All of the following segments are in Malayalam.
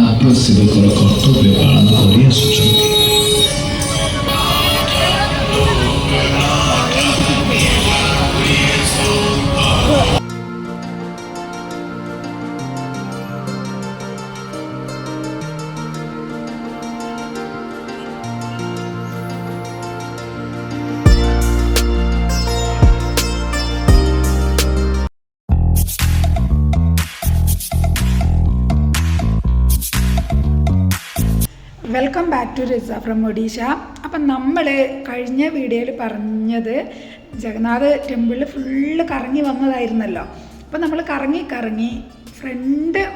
আগ্রহ শিবকর কর্তব্যে পালন করিয়া সুচনা ടു റിസ ഫ്രം ഒഡീഷ അപ്പം നമ്മൾ കഴിഞ്ഞ വീഡിയോയിൽ പറഞ്ഞത് ജഗന്നാഥ് ടെമ്പിളിൽ ഫുള്ള് കറങ്ങി വന്നതായിരുന്നല്ലോ. അപ്പം നമ്മൾ കറങ്ങി കറങ്ങി ഫ്രണ്ട്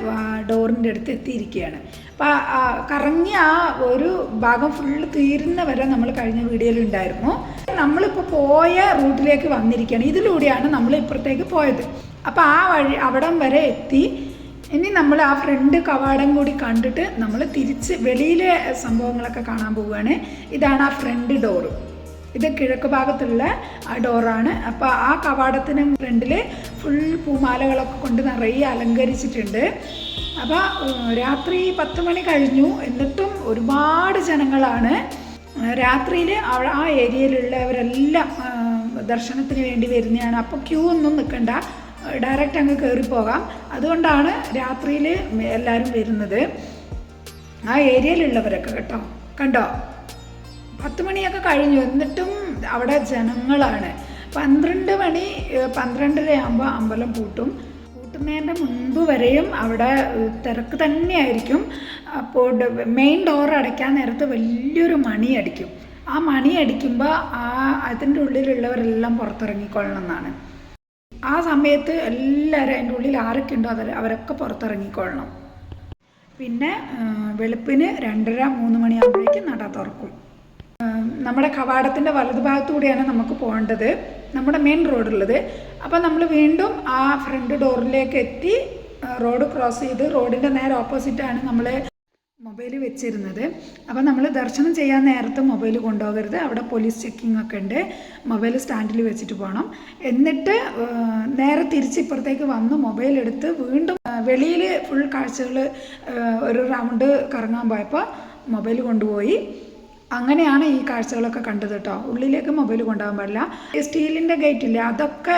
ഡോറിന്റെ അടുത്ത് എത്തിയിരിക്കുകയാണ്. അപ്പം ആ- ആ കറങ്ങി ആ ഒരു ഭാഗം ഫുള്ള് തീരുന്ന വരെ നമ്മൾ കഴിഞ്ഞ വീഡിയോയിൽ ഉണ്ടായിരുന്നു. നമ്മളിപ്പോൾ പോയ റൂട്ടിലേക്ക് വന്നിരിക്കുകയാണ്. ഇതിലൂടെയാണ് നമ്മൾ ഇപ്പുറത്തേക്ക് പോയത്. അപ്പോൾ ആ വഴി അവിടം വരെ എത്തി. ഇനി നമ്മൾ ആ ഫ്രണ്ട് കവാടം കൂടി കണ്ടിട്ട് നമ്മൾ തിരിച്ച് വെളിയിലെ സംഭവങ്ങളൊക്കെ കാണാൻ പോവുകയാണ്. ഇതാണ് ആ ഫ്രണ്ട് ഡോറ്. ഇത് കിഴക്ക് ഭാഗത്തുള്ള ഡോറാണ്. അപ്പോൾ ആ കവാടത്തിന് ഫ്രണ്ടിൽ ഫുൾ പൂമാലകളൊക്കെ കൊണ്ട് നിറയെ അലങ്കരിച്ചിട്ടുണ്ട്. അപ്പോൾ രാത്രി പത്ത് മണി കഴിഞ്ഞു. എന്നിട്ടും ഒരുപാട് ജനങ്ങളാണ്. രാത്രിയിൽ ആ ഏരിയയിലുള്ളവരെല്ലാം ദർശനത്തിന് വേണ്ടി വരുന്നതാണ്. അപ്പോൾ ക്യൂ ഒന്നും നിൽക്കണ്ട ഡയറക്റ്റ് അങ്ങ് കയറി പോകാം. അതുകൊണ്ടാണ് രാത്രിയിൽ എല്ലാവരും വരുന്നത്. ആ ഏരിയയിലുള്ളവരൊക്കെ കേട്ടോ. കണ്ടോ? പത്ത് മണിയൊക്കെ കഴിഞ്ഞു. എന്നിട്ടും അവിടെ ജനങ്ങളാണ്. പന്ത്രണ്ട് മണി ഏഹ്, പന്ത്രണ്ടര ആകുമ്പോൾ അമ്പലം പൂട്ടും. പൂട്ടുന്നതിന്റെ മുൻപ് വരെയും അവിടെ തിരക്ക് തന്നെയായിരിക്കും. അപ്പോൾ മെയിൻ ഡോർ അടയ്ക്കാൻ നേരത്ത് വലിയൊരു മണി അടിക്കും. ആ മണി അടിക്കുമ്പോൾ ആ അതിന്റെ ഉള്ളിലുള്ളവരെല്ലാം പുറത്തിറങ്ങിക്കൊള്ളണം എന്നാണ്. ആ സമയത്ത് എല്ലാവരും അതിന്റെ ഉള്ളിൽ ആരൊക്കെ ഉണ്ടോ അവർ അവരൊക്കെ പുറത്തിറങ്ങിക്കൊള്ളണം. പിന്നെ വെളുപ്പിന് രണ്ടര മൂന്ന് മണിയാകുമ്പോഴേക്കും നട തുറക്കും. നമ്മുടെ കവാടത്തിന്റെ വലതുഭാഗത്തൂടെയാണ് നമുക്ക് പോകേണ്ടത്. നമ്മുടെ മെയിൻ റോഡുള്ളത്. അപ്പോൾ നമ്മൾ വീണ്ടും ആ ഫ്രണ്ട് ഡോറിലേക്ക് എത്തി റോഡ് ക്രോസ് ചെയ്ത് റോഡിന്റെ നേരെ ഓപ്പോസിറ്റാണ് നമ്മൾ മൊബൈൽ വെച്ചിരുന്നത്. അപ്പോൾ നമ്മൾ ദർശനം ചെയ്യാൻ നേരത്ത് മൊബൈൽ കൊണ്ടുപോകരുത്. അവിടെ പോലീസ് ചെക്കിംഗ് ഒക്കെ ഉണ്ട്. മൊബൈൽ സ്റ്റാൻഡിൽ വെച്ചിട്ട് പോകണം എന്നിട്ട് നേരെ തിരിച്ച് ഇപ്പുറത്തേക്ക് വന്ന് മൊബൈൽ എടുത്ത് വീണ്ടും വെളിയിൽ ഫുൾ കാഴ്ചകൾ ഒരു റൗണ്ട് കറങ്ങാൻ പോയപ്പോൾ മൊബൈൽ കൊണ്ടുപോയി. അങ്ങനെയാണ് ഈ കാഴ്ചകളൊക്കെ കണ്ടത് കേട്ടോ ഉള്ളിലേക്ക് മൊബൈൽ കൊണ്ടുപോകാൻ പാടില്ല. സ്റ്റീലിന്റെ ഗേറ്റ് ഇല്ലേ അതൊക്കെ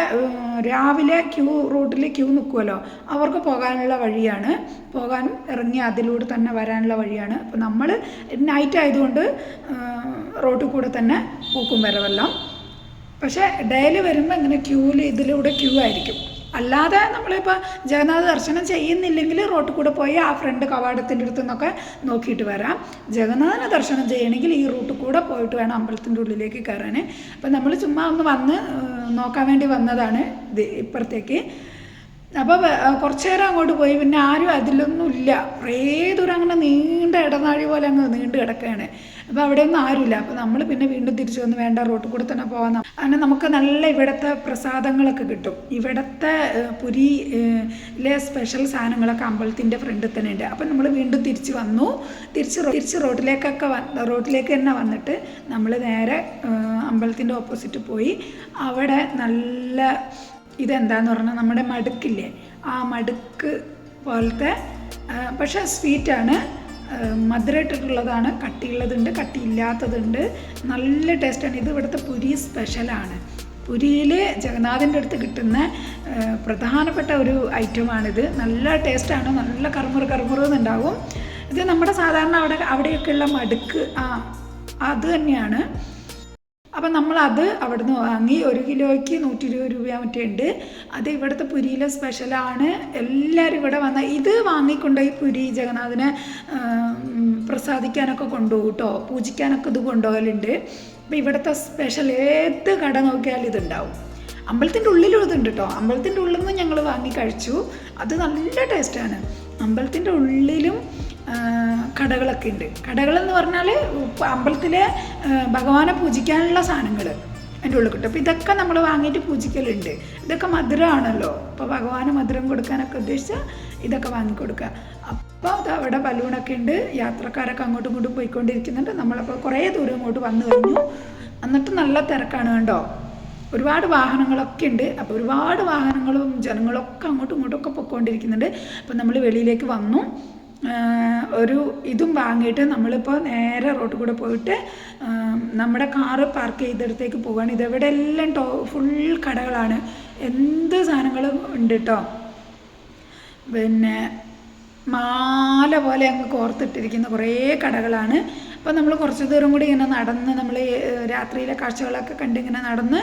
രാവിലെ ക്യൂ റൂട്ടിൽ ക്യൂ നിൽക്കുമല്ലോ അവർക്ക് പോകാനുള്ള വഴിയാണ്. പോകാനും ഇറങ്ങി അതിലൂടെ തന്നെ വരാനുള്ള വഴിയാണ്. അപ്പോൾ നമ്മൾ നൈറ്റ് ആയതുകൊണ്ട് റോട്ടിൽ കൂടെ തന്നെ പൂക്കും വരവെല്ലാം. പക്ഷേ ഡെയിലി വരുമ്പോൾ ഇങ്ങനെ ക്യൂവിൽ ഇതിലൂടെ ക്യൂ ആയിരിക്കും. അല്ലാതെ നമ്മളിപ്പോൾ ജഗന്നാഥ ദർശനം ചെയ്യുന്നില്ലെങ്കിൽ റോട്ടിൽ കൂടെ പോയി ആ ഫ്രണ്ട് കവാടത്തിന്റെ അടുത്ത് നിന്നൊക്കെ നോക്കിയിട്ട് വരാം. ജഗന്നാഥനെ ദർശനം ചെയ്യണമെങ്കിൽ ഈ റൂട്ടിൽ കൂടെ പോയിട്ട് വേണം അമ്പലത്തിന്റെ ഉള്ളിലേക്ക് കയറാൻ. അപ്പം നമ്മൾ ചുമ്മാ ഒന്ന് വന്ന് നോക്കാൻ വേണ്ടി വന്നതാണ് ഇത് ഇപ്പുറത്തേക്ക്. അപ്പോൾ കുറച്ച് നേരം അങ്ങോട്ട് പോയി. പിന്നെ ആരും അതിലൊന്നും ഇല്ല കുറേ ദൂരം അങ്ങനെ നീണ്ട ഇടനാഴി പോലെ അങ്ങ് നീണ്ടു കിടക്കുകയാണ്. അപ്പോൾ അവിടെയൊന്നും ആരുമില്ല. അപ്പോൾ നമ്മൾ പിന്നെ വീണ്ടും തിരിച്ചു വന്ന് വേണ്ട റോട്ടിൽ കൂടെ തന്നെ പോകാം അങ്ങനെ നമുക്ക് നല്ല ഇവിടുത്തെ പ്രസാദങ്ങളൊക്കെ കിട്ടും. ഇവിടുത്തെ പുരിയിലെ സ്പെഷ്യൽ സാധനങ്ങളൊക്കെ അമ്പലത്തിന്റെ ഫ്രണ്ടിൽ തന്നെ ഉണ്ട്. അപ്പോൾ നമ്മൾ വീണ്ടും തിരിച്ച് വന്നു. തിരിച്ച് തിരിച്ച് റോട്ടിലേക്കൊക്കെ വന്ന് റോട്ടിലേക്ക് തന്നെ വന്നിട്ട് നമ്മൾ നേരെ അമ്പലത്തിന്റെ ഓപ്പോസിറ്റ് പോയി. അവിടെ നല്ല ഇതെന്താന്ന് പറഞ്ഞാൽ നമ്മുടെ മടുക്കില്ലേ? ആ മടുക്ക് പോലത്തെ പക്ഷെ സ്വീറ്റാണ്. മധുരം ഇട്ടിട്ടുള്ളതാണ് കട്ടിയുള്ളതുണ്ട് കട്ടിയില്ലാത്തതുണ്ട്. നല്ല ടേസ്റ്റാണ്. ഇത് ഇവിടുത്തെ പുരി സ്പെഷ്യലാണ്. പുരിയിൽ ജഗന്നാഥന്റെ അടുത്ത് കിട്ടുന്ന പ്രധാനപ്പെട്ട ഒരു ഐറ്റമാണിത്. നല്ല ടേസ്റ്റാണ്. നല്ല കറുമുറു കറുമുറു എന്നുണ്ടാവും ഇത് നമ്മുടെ സാധാരണ അവിടെ അവിടെയൊക്കെയുള്ള മടുക്ക് ആ അത് തന്നെയാണ്. അപ്പം നമ്മളത് അവിടുന്ന് വാങ്ങി ഒരു കിലോയ്ക്ക് നൂറ്റി ഇരുപത് രൂപ മറ്റേ ഉണ്ട്. അത് ഇവിടുത്തെ പുരിയിലെ സ്പെഷ്യലാണ്. എല്ലാവരും ഇവിടെ വന്ന ഇത് വാങ്ങിക്കൊണ്ടുപോയി പുരി ജഗന്നാഥനെ പ്രസാദിക്കാനൊക്കെ കൊണ്ടുപോകും കേട്ടോ പൂജിക്കാനൊക്കെ ഇത് കൊണ്ടുപോകലുണ്ട്. അപ്പം ഇവിടുത്തെ സ്പെഷ്യൽ ഏത് കട നോക്കിയാലും ഇതുണ്ടാവും. അമ്പലത്തിന്റെ ഉള്ളിലും ഇതുണ്ട് കേട്ടോ. അമ്പലത്തിന്റെ ഉള്ളിൽ നിന്ന് ഞങ്ങൾ വാങ്ങി കഴിച്ചു. അത് നല്ല ടേസ്റ്റാണ്. അമ്പലത്തിന്റെ ഉള്ളിലും കടകളൊക്കെ ഉണ്ട്. കടകളെന്ന് പറഞ്ഞാൽ അമ്പലത്തിലെ ഭഗവാനെ പൂജിക്കാനുള്ള സാധനങ്ങൾ അതിന്റെ ഉള്ളിൽ കിട്ടും. അപ്പോൾ ഇതൊക്കെ നമ്മൾ വാങ്ങിയിട്ട് പൂജിക്കലുണ്ട്. ഇതൊക്കെ മധുരമാണല്ലോ അപ്പോൾ ഭഗവാന് മധുരം കൊടുക്കാനൊക്കെ ഉദ്ദേശിച്ചാൽ ഇതൊക്കെ വാങ്ങിക്കൊടുക്കുക അപ്പോൾ അത് അവിടെ ബലൂണൊക്കെ ഉണ്ട്. യാത്രക്കാരൊക്കെ അങ്ങോട്ടും ഇങ്ങോട്ടും പോയിക്കൊണ്ടിരിക്കുന്നുണ്ട്. നമ്മളപ്പോൾ കുറേ ദൂരം ഇങ്ങോട്ട് വന്നു കഴിഞ്ഞു. എന്നിട്ട് നല്ല തിരക്കാണ് കണ്ടോ? ഒരുപാട് വാഹനങ്ങളൊക്കെ ഉണ്ട്. അപ്പോൾ ഒരുപാട് വാഹനങ്ങളും ജനങ്ങളൊക്കെ അങ്ങോട്ടും ഇങ്ങോട്ടും ഒക്കെ പൊയ്ക്കൊണ്ടിരിക്കുന്നുണ്ട്. അപ്പോൾ നമ്മൾ വെളിയിലേക്ക് വന്നു. ഒരു ഇതും വാങ്ങിയിട്ട് നമ്മളിപ്പോൾ നേരെ റോഡിൽ കൂടെ പോയിട്ട് നമ്മുടെ കാറ് പാർക്ക് ചെയ്തിടത്തേക്ക് പോവുകയാണ് ഇതെവിടെ എല്ലാം ടോ ഫുൾ കടകളാണ്. എന്ത് സാധനങ്ങളും ഉണ്ട് കേട്ടോ പിന്നെ മാല പോലെ അങ്ങ് കോർത്തിട്ടിരിക്കുന്ന കുറേ കടകളാണ്. അപ്പോൾ നമ്മൾ കുറച്ച് ദൂരം കൂടി ഇങ്ങനെ നടന്ന് നമ്മൾ രാത്രിയിലെ കാഴ്ചകളൊക്കെ കണ്ടിങ്ങനെ നടന്ന്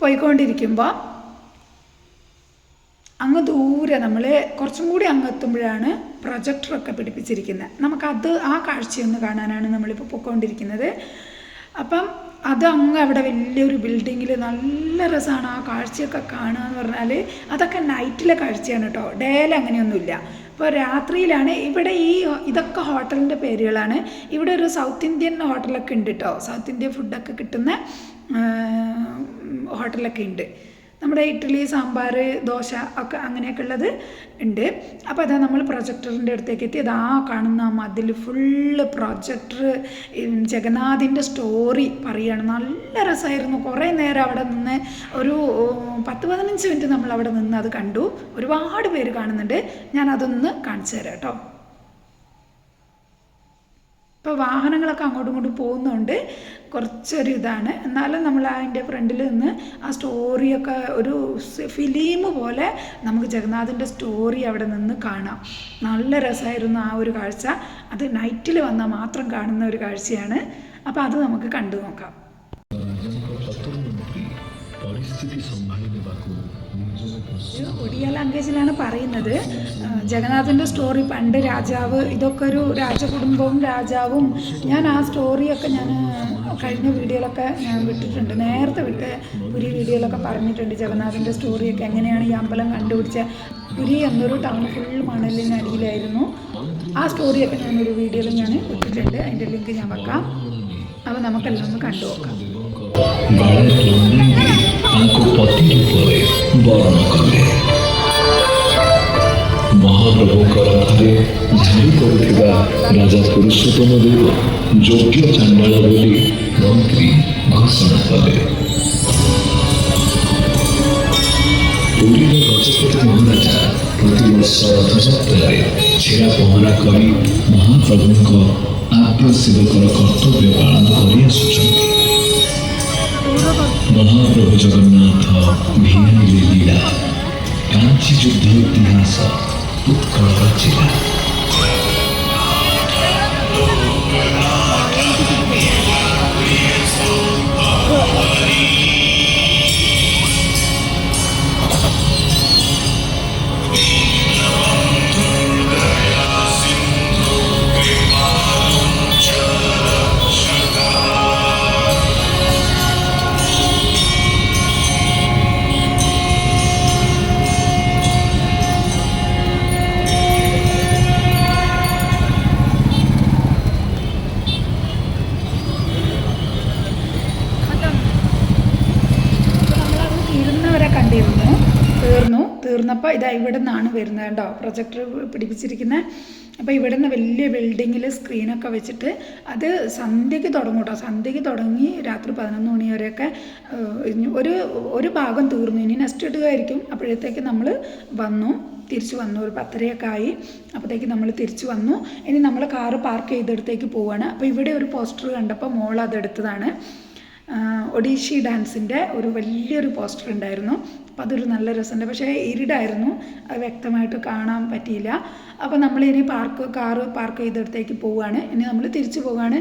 പോയിക്കൊണ്ടിരിക്കുമ്പോൾ അങ്ങ് ദൂരെ നമ്മൾ കുറച്ചും കൂടി അങ്ങ് എത്തുമ്പോഴാണ് പ്രൊജക്ടറൊക്കെ പിടിപ്പിച്ചിരിക്കുന്നത്. നമുക്കത് ആ കാഴ്ചയൊന്ന് കാണാനാണ് നമ്മളിപ്പോൾ പൊയ്ക്കൊണ്ടിരിക്കുന്നത് അപ്പം അത് അങ്ങ് അവിടെ വലിയൊരു ബിൽഡിങ്ങിൽ നല്ല രസമാണ് ആ കാഴ്ചയൊക്കെ കാണുക എന്ന് പറഞ്ഞാൽ അതൊക്കെ നൈറ്റിലെ കാഴ്ചയാണ് കേട്ടോ. ഡേയിൽ അങ്ങനെയൊന്നുമില്ല. ഇപ്പോൾ രാത്രിയിലാണ് ഇവിടെ ഈ ഇതൊക്കെ ഹോട്ടലിന്റെ പേരുകളാണ്. ഇവിടെ ഒരു സൗത്ത് ഇന്ത്യൻ ഹോട്ടലൊക്കെ ഉണ്ട് കേട്ടോ. സൗത്ത് ഇന്ത്യൻ ഫുഡൊക്കെ കിട്ടുന്ന ഹോട്ടലൊക്കെ ഉണ്ട്. നമ്മുടെ ഇഡ്ഡലി സാമ്പാർ ദോശ ഒക്കെ അങ്ങനെയൊക്കെ ഉള്ളത് ഉണ്ട്. അപ്പോൾ അതാ നമ്മൾ പ്രൊജക്ടറിന്റെ അടുത്തേക്ക് എത്തി. അതാ കാണുന്ന മതിൽ ഫുള്ള് പ്രൊജക്ടർ ജഗന്നാഥിന്റെ സ്റ്റോറി പറയുകയാണ് നല്ല രസമായിരുന്നു. കുറേ നേരം അവിടെ നിന്ന് ഒരു പത്ത് പതിനഞ്ച് മിനിറ്റ് നമ്മൾ അവിടെ നിന്ന് അത് കണ്ടു. ഒരുപാട് പേര് കാണുന്നുണ്ട്. ഞാൻ അതൊന്ന് കാണിച്ചു തരാം കേട്ടോ. ഇപ്പോൾ വാഹനങ്ങളൊക്കെ അങ്ങോട്ടും ഇങ്ങോട്ടും പോകുന്നുണ്ട്. കുറച്ചൊരു ഇതാണ്. എന്നാലും നമ്മൾ അതിന്റെ ഫ്രണ്ടിൽ നിന്ന് ആ സ്റ്റോറിയൊക്കെ ഒരു ഫിലിം പോലെ നമുക്ക് ജഗന്നാഥന്റെ സ്റ്റോറി അവിടെ നിന്ന് കാണാം. നല്ല രസമായിരുന്നു ആ ഒരു കാഴ്ച. അത് നൈറ്റിൽ വന്നാൽ മാത്രം കാണുന്ന ഒരു കാഴ്ചയാണ്. അപ്പോൾ അത് നമുക്ക് കണ്ടു നോക്കാം. ഒരു ലാംഗ്വേജിലാണ് പറയുന്നത്. ജഗന്നാഥന്റെ സ്റ്റോറി പണ്ട് രാജാവ് ഇതൊക്കെ ഒരു രാജകുടുംബവും രാജാവും. ഞാൻ ആ സ്റ്റോറിയൊക്കെ ഞാൻ കഴിഞ്ഞ വീഡിയോയിലൊക്കെ ഞാൻ വിട്ടിട്ടുണ്ട്. നേരത്തെ വിട്ട് പുരി വീഡിയോയിലൊക്കെ പറഞ്ഞിട്ടുണ്ട് ജഗന്നാഥന്റെ സ്റ്റോറിയൊക്കെ എങ്ങനെയാണ് ഈ അമ്പലം കണ്ടുപിടിച്ച. പുരി എന്നൊരു ടൗൺ ഫുൾ മണലിനടിയിലായിരുന്നു ആ സ്റ്റോറിയൊക്കെ ഞാനൊരു വീഡിയോയിൽ ഞാൻ വിട്ടിട്ടുണ്ട് അതിന്റെ ലിങ്ക് ഞാൻ വെക്കാം. അപ്പോൾ നമുക്കെല്ലാം ഒന്ന് കണ്ടു നോക്കാം ଗଳାରେ ଲମ୍ବେଇ ଦେଇ ତାଙ୍କୁ ପତି ରୂପରେ ବରଣ କଲେ ମହାପ୍ରଭୁଙ୍କ ରଥରେ ଝାଡ଼ି କରୁଥିବା ରାଜା ପୁରୁଷୋତ୍ତମ ଦେବ ଯୋଗ୍ୟ ଚାଣ୍ଡାଳ ବୋଲି ମନ୍ତ୍ରୀ ଘୋଷଣା କଲେ ପୁରୀର ଗଜପତି ମହାରାଜା ପ୍ରତିବର୍ଷ ରଥଯାତ୍ରାରେ ଛେରା ପହଁରା କରି ମହାପ୍ରଭୁଙ୍କ ଆଦ୍ୟ ସେବକର କର୍ତ୍ତବ୍ୟ ପାଳନ କରି ଆସୁଛନ୍ତି মহাপ্রভু জগন্নাথ ভিন্ন লীলা কাঞ্চি যুদ্ধ ইতিহাস উৎকর্ষ রচিলা തീർന്നപ്പോൾ ഇതാ ഇവിടെ നിന്നാണ് വരുന്നത് കേട്ടോ പ്രൊജക്ടർ പിടിപ്പിച്ചിരിക്കുന്നത് അപ്പോൾ ഇവിടെ നിന്ന് വലിയ ബിൽഡിങ്ങിൽ സ്ക്രീനൊക്കെ വെച്ചിട്ട് അത് സന്ധ്യയ്ക്ക് തുടങ്ങും കേട്ടോ. സന്ധ്യയ്ക്ക് തുടങ്ങി രാത്രി പതിനൊന്ന് മണി വരെയൊക്കെ ഒരു ഒരു ഭാഗം തീർന്നു. ഇനി നെക്സ്റ്റ് ഇടുകയായിരിക്കും. അപ്പോഴത്തേക്ക് നമ്മൾ വന്നു. തിരിച്ചു വന്നു. ഒരു പത്തരയൊക്കെ ആയി. അപ്പോഴത്തേക്ക് നമ്മൾ തിരിച്ചു വന്നു. ഇനി നമ്മൾ കാറ് പാർക്ക് ചെയ്തെടുത്തേക്ക് പോവുകയാണ് അപ്പോൾ ഇവിടെ ഒരു പോസ്റ്റർ കണ്ടപ്പോൾ മോൾ അതെടുത്തതാണ്. ഒഡീഷി ഡാൻസിന്റെ ഒരു വലിയൊരു പോസ്റ്റർ ഉണ്ടായിരുന്നു. അപ്പോൾ അതൊരു നല്ല രസമുണ്ട്. പക്ഷേ ഇരുടായിരുന്നു. അത് വ്യക്തമായിട്ട് കാണാൻ പറ്റിയില്ല. അപ്പോൾ നമ്മളിനി പാർക്ക് കാറ് പാർക്ക് ചെയ്തിടത്തേക്ക് പോവുകയാണ്. ഇനി നമ്മൾ തിരിച്ചു പോവുകയാണ്.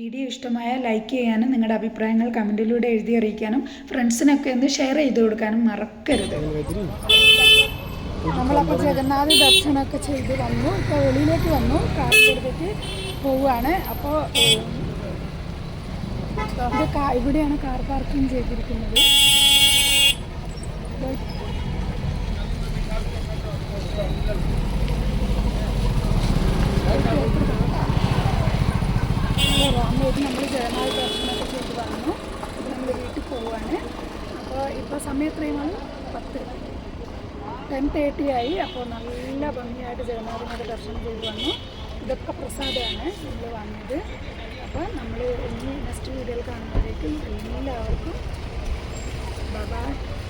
വീഡിയോ ഇഷ്ടമായ ലൈക്ക് ചെയ്യാനും നിങ്ങളുടെ അഭിപ്രായങ്ങൾ കമന്റിലൂടെ എഴുതി അറിയിക്കാനും ഫ്രണ്ട്സിനൊക്കെ ഒന്ന് ഷെയർ ചെയ്ത് കൊടുക്കാനും മറക്കരുത്. നമ്മളപ്പോൾ ജഗന്നാഥ് ദർശനമൊക്കെ ചെയ്ത് വന്നു. ഇപ്പോൾ വെളിയിലേക്ക് വന്നു. കാസർഗോഡേക്ക് പോവുകയാണ്. അപ്പോൾ ഇത് ഇവിടെയാണ് കാർ പാർക്കിംഗ് ചെയ്തിരിക്കുന്നത്. രാമേരി നമ്മൾ ജഗന്നാഥ ദർശനമൊക്കെ ചെയ്ത് വന്നു. ഇപ്പോൾ നമ്മൾ വീട്ടിൽ പോവുകയാണ് അപ്പോൾ ഇപ്പോൾ സമയം എത്രയുമാണ് പത്ത്. ടെൻ തേർട്ടി ആയി. അപ്പോൾ നല്ല ഭംഗിയായിട്ട് ജഗന്നാഥനോട് ദർശനം ചെയ്ത് വന്നു. ഇതൊക്കെ പ്രസാദമാണ് നമ്മൾ വാങ്ങിയത്. അപ്പോൾ നമ്മൾ ഇനി നെക്സ്റ്റ് വീഡിയോയിൽ കാണുമ്പോഴേക്കും എല്ലാവർക്കും Baba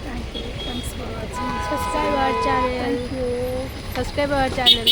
thank you thanks for watching subscribe our channel thank you channel.